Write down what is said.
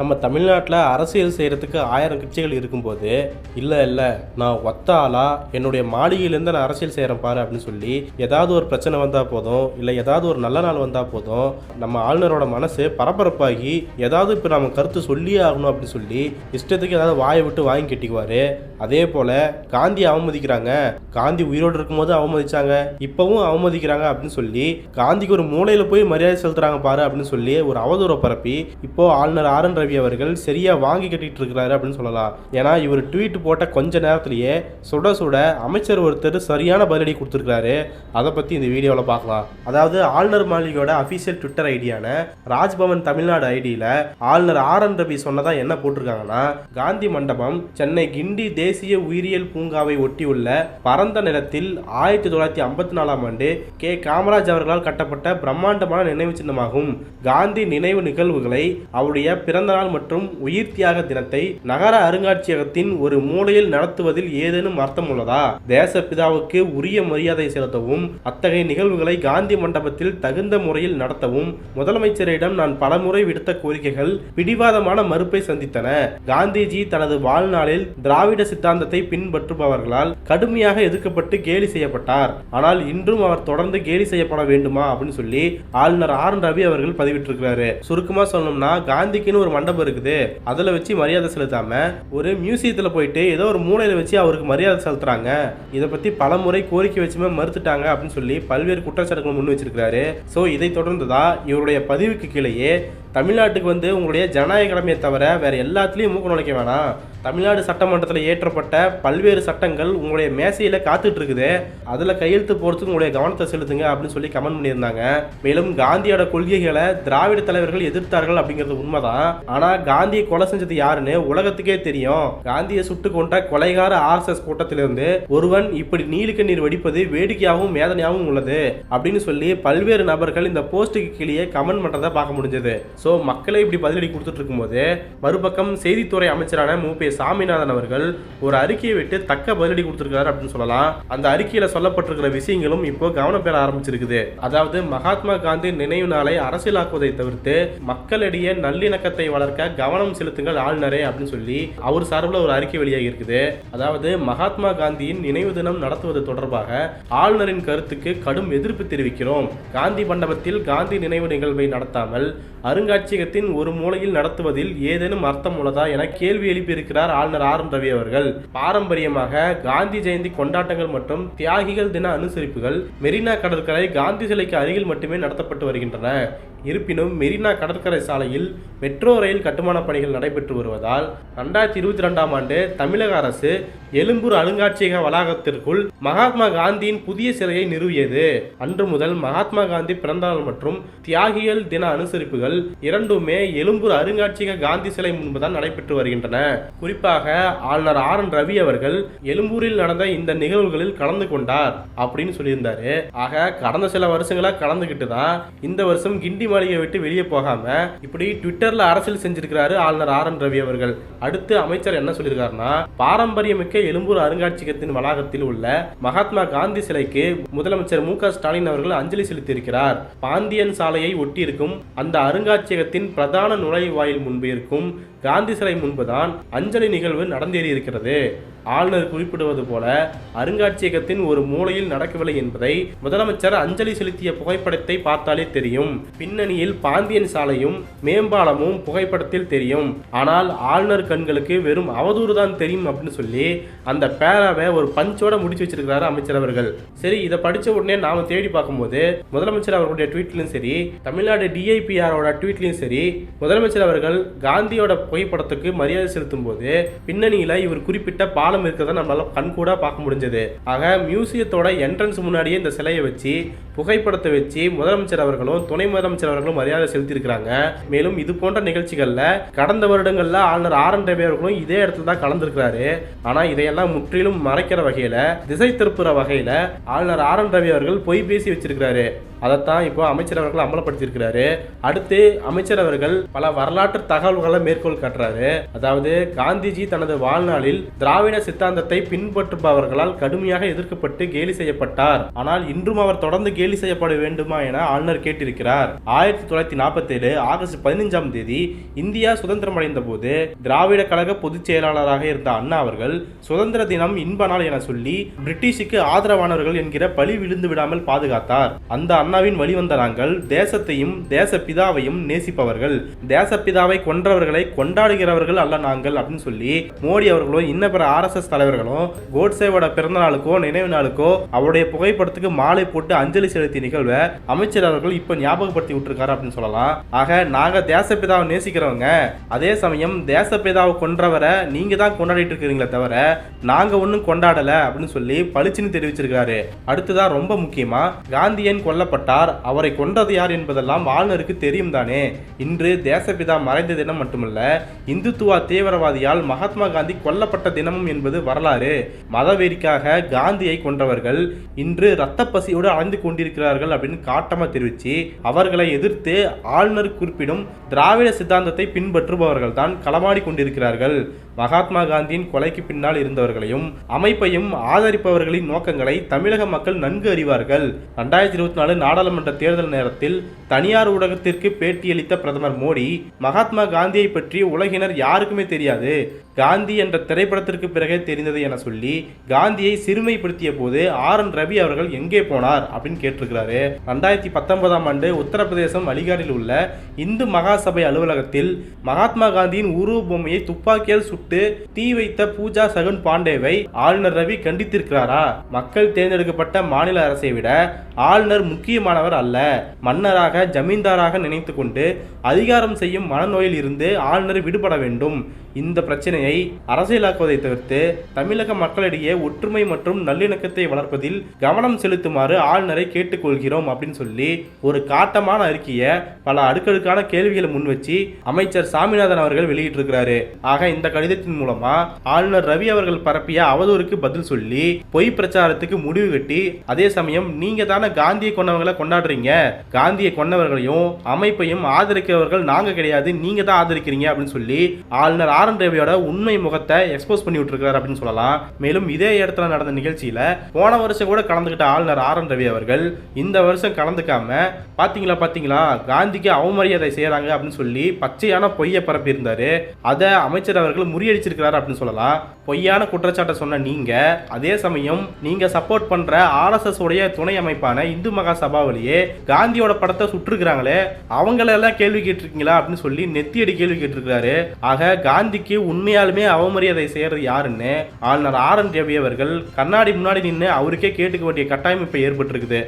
நம்ம தமிழ்நாட்டில் அரசியல் செய்கிறதுக்கு ஆயிரம் கட்சிகள் இருக்கும்போது இல்லை இல்லை நான் ஒத்த ஆளா? என்னுடைய மாளிகையிலேருந்து நான் அரசியல் செய்கிறேன் பாரு அப்படின்னு சொல்லி ஏதாவது ஒரு பிரச்சனை வந்தால் போதும் இல்லை ஏதாவது ஒரு நல்ல நாள் வந்தால் போதும் நம்ம ஆளுநரோட மனசு பரபரப்பாகி ஏதாவது இப்போ நம்ம கருத்து சொல்லியே ஆகணும் அப்படின்னு சொல்லி இஷ்டத்துக்கு ஏதாவது வாயை விட்டு வாங்கி கட்டிக்குவார். அதே போல் காந்தி அவமதிக்கிறாங்க. காந்தி உயிரோடு இருக்கும்போது அவமதிச்சாங்க. இப்போவும் அவமதிக்கிறாங்க அப்படின்னு சொல்லி காந்திக்கு ஒரு மூலையில் போய் மரியாதை செலுத்துகிறாங்க பாரு அப்படின்னு சொல்லி ஒரு அவதூறை பரப்பி இப்போ ஆளுநர் ஆர் என் ரவி அவர்கள் சரியா வாங்கி கட்டிட்டு இருக்கிறாரு அப்படின்னு சொல்லலாம். ஏன்னா இவர் ட்வீட் போட்ட கொஞ்ச நேரத்திலேயே சுட சுட அமைச்சர் ஒருத்தர் சரியான பதிலடி கொடுத்துருக்காரு அதை பற்றி இந்த வீடியோவில் பார்க்கலாம். அதாவது ஆளுநர் மாளிகையோட அஃபீஷியல் ட்விட்டர் ஐடியான ராஜ்பவன் தமிழ்நாடு ஐடியில் ஆளுநர் ஆர் என் ரவி சொன்னதா என்ன போட்டிருக்காங்கன்னா காந்தி மண்டபம் சென்னை கிண்டி தேசிய உயிரியல் பூங்காவை ஒட்டியுள்ள பரந்த நிலத்தில் ஆயிரத்தி தொள்ளாயிரத்தி ஐம்பத்தி நாலாம் ஆண்டு கே. காமராஜ் அவர்களால் கட்டப்பட்ட பிரம்மாண்டமான நினைவு சின்னமாகும். காந்தி நினைவு நிகழ்வுகளை அவருடைய பிறந்த நாள் மற்றும் உயிர் தியாக தினத்தை நகர அருங்காட்சியகத்தின் ஒரு மூலையில் நடத்துவதில் ஏதேனும் அர்த்தம் உள்ளதா தேசப்பிதாவுக்கு உரிய மரியாதை செலுத்தவும் அத்தகைய நிகழ்வுகளை காந்தி மண்டபத்தில் தகுந்த முறையில் நடத்தவும் முதலமைச்சரிடம் நான் பலமுறை விடுத்த கோரிக்கைகள் பிடிவாதமான மறுப்பை சந்தித்தன. காந்திஜி தனது வாழ்நாளில் திராவிட சித்தாந்தத்தை பின்பற்றுபவர்களால் கடுமையாக எதிர்க்கப்பட்டு கேலி செய்யப்பட்டார். ஆனால் இன்றும் அவர் தொடர்ந்து கேலி செய்யப்பட வேண்டுமா அப்படின்னு சொல்லி ஆளுநர் ஆர் ரவி அவர்கள் பதிவிட்டிருக்கிறாரு. சுருக்கமா சொல்லணும்னா காந்திக்குன்னு ஒரு மண்டபம் இருக்குது. அதுல வச்சு மரியாதை செலுத்தாம ஒரு மியூசியத்துல போயிட்டு ஏதோ ஒரு மூலையில வச்சு அவருக்கு மரியாதை செலுத்துறாங்க. இதை பத்தி பல முறை கோரிக்கை வச்சுமே மறுத்துட்டாங்க அப்படின்னு சொல்லி பல்வேறு குற்றச்சாட்டுகள் முன் வச்சிருக்கிறாரு. ஸோ இதை தொடர்ந்து தான் இவருடைய பதிவுக்கு கீழேயே தமிழ்நாட்டுக்கு வந்து உங்களுடைய ஜனநாயக கடமையை தவிர வேறு எல்லாத்துலேயும் மூக்க நுழைக்க வேணாம். தமிழ்நாடு சட்டமன்றத்தில் ஏற்றப்பட்ட பல்வேறு சட்டங்கள் உங்களுடைய மேசையில் காத்துட்டு இருக்குது. அதில் கையெழுத்து போகிறதுக்கு உங்களுடைய கவனத்தை செலுத்துங்க அப்படின்னு சொல்லி கமெண்ட் பண்ணியிருந்தாங்க. மேலும் காந்தியோட கொள்கைகளை திராவிட தலைவர்கள் எதிர்த்தார்கள் அப்படிங்கிறது உண்மைதான். ஆனால் காந்தியை கொலை செஞ்சது யாருன்னு உலகத்துக்கே தெரியும். காந்தியை சுட்டு கொண்ட கொலைகார ஆர்எஸ்எஸ் கூட்டத்திலிருந்து ஒருவன் இப்படி நீலுக்கு நீர் வெடிப்பது வேடிக்கையாகவும் வேதனையாகவும் உள்ளது அப்படின்னு சொல்லி பல்வேறு நபர்கள் இந்த போஸ்ட்டுக்கு கீழே கமெண்ட் பண்ணுறதை பார்க்க முடிஞ்சது. ஸோ மக்களே இப்படி பதிலடி கொடுத்துட்டு இருக்கும்போது மறுபக்கம் செய்தித்துறை அமைச்சரான மு. பி. சாமிநாதன் அவர்கள் ஒரு அறிக்கையை விட்டு தக்க பதிலடி கொடுத்துருக்காரு அப்படின்னு சொல்லலாம். அந்த அறிக்கையில் சொல்லப்பட்டிருக்கிற விஷயங்களும் இப்போ கவனம் பெற ஆரம்பிச்சிருக்குது. அதாவது மகாத்மா காந்தி நினைவு நாளை அரசியலாக்குவதை தவிர்த்து மக்களிடையே நல்லிணக்கத்தை வளர்க்க கவனம் செலுத்துங்கள் ஆளுநரே அப்படின்னு சொல்லி அவர் சார்பில் ஒரு அறிக்கை வெளியாகி இருக்குது. அதாவது மகாத்மா காந்தியின் நினைவு தினம் நடத்துவது தொடர்பாக ஆளுநரின் கருத்துக்கு கடும் எதிர்ப்பு தெரிவிக்கிறோம். காந்தி மண்டபத்தில் காந்தி நினைவு நிகழ்வை நடத்தாமல் அருங்காட்சியகத்தின் ஒரு மூலையில் நடத்துவதில் ஏதேனும் அர்த்தம் உள்ளதா என கேள்வி எழுப்பியிருக்கிறார் ஆளுநர் ஆர் என் ரவி அவர்கள். பாரம்பரியமாக காந்தி ஜெயந்தி கொண்டாட்டங்கள் மற்றும் தியாகிகள் தின அனுசரிப்புகள் மெரினா கடற்கரை காந்தி சிலைக்கு அருகில் மட்டுமே நடத்தப்பட்டு வருகின்றன. இருப்பினும் மெரினா கடற்கரை சாலையில் மெட்ரோ ரயில் கட்டுமான பணிகள் நடைபெற்று வருவதால் ரெண்டாயிரத்தி இருபத்தி ரெண்டாம் ஆண்டு தமிழக அரசு எழும்பூர் அருங்காட்சியக வளாகத்திற்குள் மகாத்மா காந்தியின் புதிய சிலையை நிறுவியது. அன்று முதல் மகாத்மா காந்தி பிறந்தநாள் மற்றும் தியாகிகள் தின அனுசரிப்புகள் இரண்டுமே எழும்பூர் அருங்காட்சியக காந்தி சிலை முன்பு தான் நடைபெற்று வருகின்றன. குறிப்பாக ஆளுநர் ஆர் என் ரவி அவர்கள் எழும்பூரில் நடந்த இந்த நிகழ்வுகளில் கலந்து கொண்டார் அப்படின்னு சொல்லியிருந்தாரு. ஆக கடந்த சில வருஷங்களா கலந்துகிட்டு தான் இந்த வருஷம் கிண்டி மாளிகை விட்டு வெளியே போகாம இப்படி ட்விட்டர்ல அரசியல் செஞ்சிருக்கிறாரு ஆளுநர் ஆர் என் ரவி அவர்கள். அடுத்து அமைச்சர் என்ன சொல்லியிருக்காருன்னா பாரம்பரியமிக்க எழும்பூர் அருங்காட்சியகத்தின் வளாகத்தில் உள்ள மகாத்மா காந்தி சிலைக்கு முதலமைச்சர் மு ஸ்டாலின் அவர்கள் அஞ்சலி செலுத்தியிருக்கிறார். பாந்தியன் சாலையை ஒட்டியிருக்கும் அந்த அருங்காட்சியகத்தின் பிரதான நுழைவாயில் முன்பு இருக்கும் காந்தி சிலை முன்புதான் அஞ்சலி நிகழ்வு நடந்தேறி இருக்கிறது ஆளுநர் குறிப்பிடுவது போல அருங்காட்சியகத்தின் ஒரு மூலையில் நடக்கவில்லை என்பதை முதலமைச்சர் அஞ்சலி செலுத்திய புகைப்படத்தை பார்த்தாலே தெரியும். பின்னணியில் பாந்தியன் சாலையும் மேம்பாலமும் புகைப்படத்தில் தெரியும். ஆனால் ஆளுநர் கண்களுக்கு வெறும் அவதூறு தான் தெரியும் அப்படின்னு சொல்லி அந்த பேராவை ஒரு பஞ்சோட முடிச்சு வச்சிருக்கிறாரு அமைச்சர் அவர்கள். சரி இதை படிச்ச உடனே நாம தேடி பார்க்கும்போது முதலமைச்சர் அவர்களுடைய ட்வீட்லையும் சரி தமிழ்நாடு டிஐபிஆரோட ட்வீட்லையும் சரி முதலமைச்சர் அவர்கள் காந்தியோட புகைப்படத்துக்கு மரியாதை செலுத்தும் போது பின்னணியில இவர் குறிப்பிட்ட பாலம் இருக்கிறத நம்மளால கண்கூடா பார்க்க முடிஞ்சது. ஆக மியூசியத்தோட என்ட்ரன்ஸ் முன்னாடியே இந்த சிலையை வச்சு புகைப்படத்தை வச்சு முதலமைச்சர் அவர்களும் துணை முதலமைச்சர் அவர்களும் மரியாதை செலுத்தியிருக்கிறாங்க. மேலும் இது போன்ற நிகழ்ச்சிகள்ல கடந்த வருடங்கள்ல ஆளுநர் ஆர் என் ரவி அவர்களும் இதே இடத்துல தான் கலந்துருக்கிறாரு. ஆனா இதையெல்லாம் முற்றிலும் மறைக்கிற வகையில திசை திருப்புற வகையில ஆளுநர் ஆர் என் ரவி அவர்கள் பொய் பேசி வச்சிருக்கிறாரு. அதைத்தான் இப்போ அமைச்சர் அவர்கள் அமலப்படுத்தியிருக்கிறாரு அடுத்து அமைச்சர் அவர்கள் பல வரலாற்று தகவல்களை மேற்கோள் காட்டுறாரு. அதாவது காந்திஜி தனது வாழ்நாளில் திராவிட சித்தாந்தத்தை பின்பற்றுபவர்களால் கடுமையாக எதிர்க்கப்பட்டு கேலி செய்யப்பட்டார். ஆனால் இன்றும் அவர் தொடர்ந்து கேலி செய்யப்பட வேண்டுமா என ஆளுநர் கேட்டிருக்கிறார். ஆயிரத்தி தொள்ளாயிரத்தி நாற்பத்தி ஏழு ஆகஸ்ட் பதினைஞ்சாம் தேதி இந்தியா சுதந்திரம் அடைந்த போது திராவிட கழக பொதுச் செயலாளராக இருந்த அண்ணா அவர்கள் சுதந்திர தினம் இன்ப நாள் என சொல்லி பிரிட்டிஷுக்கு ஆதரவானவர்கள் என்கிற பழி விழுந்து விடாமல் பாதுகாத்தார். அந்த அண்ணாவின் வழிவந்த நாங்கள் தேசத்தையும் தேச பிதாவையும் நேசிப்பவர்கள். தேசப்பிதாவை கொன்றவர்களை கொண்டாடுகிறவர்கள் அல்ல நாங்கள் அப்படின்னு சொல்லி மோடி அவர்களும் இன்ன பிற ஆர் ஆர்எஸ்எஸ் தலைவர்களும் கோட்சேவோட பிறந்த நாளுக்கோ நினைவு நாளுக்கோ அவருடைய புகைப்படத்துக்கு மாலை போட்டு அஞ்சலி செலுத்திய நிகழ்வை அமைச்சர் அவர்கள் இப்ப ஞாபகப்படுத்தி விட்டுருக்காரு அப்படின்னு சொல்லலாம். ஆக நாங்க தேசப்பிதாவை நேசிக்கிறவங்க அதே சமயம் தேசப்பிதாவை கொன்றவரை நீங்க தான் கொண்டாடிட்டு இருக்கிறீங்களே தவிர நாங்க ஒன்றும் கொண்டாடல அப்படின்னு சொல்லி பளிச்சுன்னு தெரிவிச்சிருக்காரு. அடுத்ததான் ரொம்ப முக்கியமா காந்தியன் கொல்லப்பட்டார் அவரை கொன்றது யார் என்பதெல்லாம் ஆளுநருக்கு தெரியும் தானே. இன்று தேசப்பிதா மறைந்த தினம் மட்டுமல்ல இந்துத்துவா தீவிரவாதியால் மகாத்மா காந்தி கொல்லப்பட்ட தினமும் என்பது வரலாறு. மதவெறிக்காக காந்தியை கொண்டவர்கள் இன்று இரத்த பசியோடு அலைந்து கொண்டிருக்கிறார்கள் அப்படின்னு காட்டமா தெரிவிச்சு அவர்களை எதிர்த்து ஆளுநர் குறிப்பிடும் திராவிட சித்தாந்தத்தை பின்பற்றுபவர்கள் தான் களமாடி கொண்டிருக்கிறார்கள். மகாத்மா காந்தியின் கொலைக்கு பின்னால் இருந்தவர்களையும் அமைப்பையும் ஆதரிப்பவர்களின் நோக்கங்களை தமிழக மக்கள் நன்கு அறிவார்கள். ரெண்டாயிரத்தி இருபத்தி நாலு நாடாளுமன்ற தேர்தல் நேரத்தில் தனியார் ஊடகத்திற்கு பேட்டியளித்த பிரதமர் மோடி மகாத்மா காந்தியை பற்றி உலகினர் யாருக்குமே தெரியாது. காந்தி என்ற திரைப்படத்திற்கு பிறகே தெரிந்தது என சொல்லி காந்தியை சிறுமைப்படுத்திய போது ஆர் என் ரவி அவர்கள் எங்கே போனார் அப்படின்னு கேட்டிருக்கிறாரு. ரெண்டாயிரத்தி பத்தொன்பதாம் ஆண்டு உத்தரப்பிரதேசம் அலிகாரில் உள்ள இந்து மகாசபை அலுவலகத்தில் மகாத்மா காந்தியின் உருவ பொம்மையை துப்பாக்கியால் சுட்டு தீ வைத்த பூஜா சகுன் பாண்டேவை ஆளுநர் ரவி கண்டித்திருக்கிறாரா? மக்கள் தேர்ந்தெடுக்கப்பட்ட மாநில அரசை விட ஆளுநர் முக்கியமானவர் அல்ல. மன்னராக ஜமீன்தாராக நினைத்து கொண்டு அதிகாரம் செய்யும் மனநோயில் இருந்து ஆளுநர் விடுபட வேண்டும். இந்த பிரச்சனையை அரசியலாக்குவதை தவிர்த்து தமிழக மக்களிடையே ஒற்றுமை மற்றும் நல்லிணக்கத்தை வளர்ப்பதில் கவனம் செலுத்துமாறு ஆளுநரை கேட்டுக்கொள்கிறோம் அப்படின்னு சொல்லி ஒரு காட்டமான அறிக்கையை பல அடுக்கடுக்கான கேள்விகளை முன்வச்சு அமைச்சர் சாமிநாதன் அவர்கள் வெளியிட்டிருக்கிறாரு. ஆக இந்த கடிதத்தின் மூலமா ஆளுநர் ரவி அவர்கள் பரப்பிய அவதூறுக்கு பதில் சொல்லி பொய் பிரச்சாரத்துக்கு முடிவு கட்டி அதே சமயம் நீங்க தானே காந்தியை கொண்டவங்களை கொண்டாடுறீங்க? காந்தியை கொண்ட பண்ணவர்களையும் அமைப்பையும் ஆதரிக்கிறவர்கள் நாங்க கிடையாது நீங்க தான் ஆதரிக்கிறீங்க அப்படின்னு சொல்லி ஆளுநர் ஆர் என் ரவியோட உண்மை முகத்தை எக்ஸ்போஸ் பண்ணி விட்டுருக்காரு அப்படின்னு சொல்லலாம். மேலும் இதே இடத்துல நடந்த நிகழ்ச்சியில் போன வருஷம் கூட கலந்துக்கிட்ட ஆளுநர் ஆர் என் ரவி அவர்கள் இந்த வருஷம் கலந்துக்காம பாத்தீங்களா பாத்தீங்களா காந்திக்கு அவமரியாதை செய்யறாங்க அப்படின்னு சொல்லி பச்சையான பொய்யை பரப்பி இருந்தாரு. அதை அமைச்சர் அவர்கள் முறியடிச்சிருக்கிறார் அப்படின்னு சொல்லலாம். பொய்யான குற்றச்சாட்டை சொன்ன நீங்க அதே சமயம் நீங்க சப்போர்ட் பண்ற ஆர்எஸ்எஸ் உடைய துணை அமைப்பான இந்து மகா சபாவிலேயே காந்தியோட படத்தை சுட்டிருக்கிறாங்களே அவங்களெல்லாம் கேள்வி கேட்டிருக்கீங்களா அப்படின்னு சொல்லி நெத்தியடி கேள்வி கேட்டிருக்கிறாரு. ஆக காந்திக்கு உண்மையாலுமே அவமரியாதை செய்யறது யாருன்னு ஆளுநர் ஆர் என் ரவி அவர்கள் கண்ணாடி முன்னாடி நின்று அவருக்கே கேட்டுக்க வேண்டிய கட்டாயம் இப்போ ஏற்பட்டிருக்குது.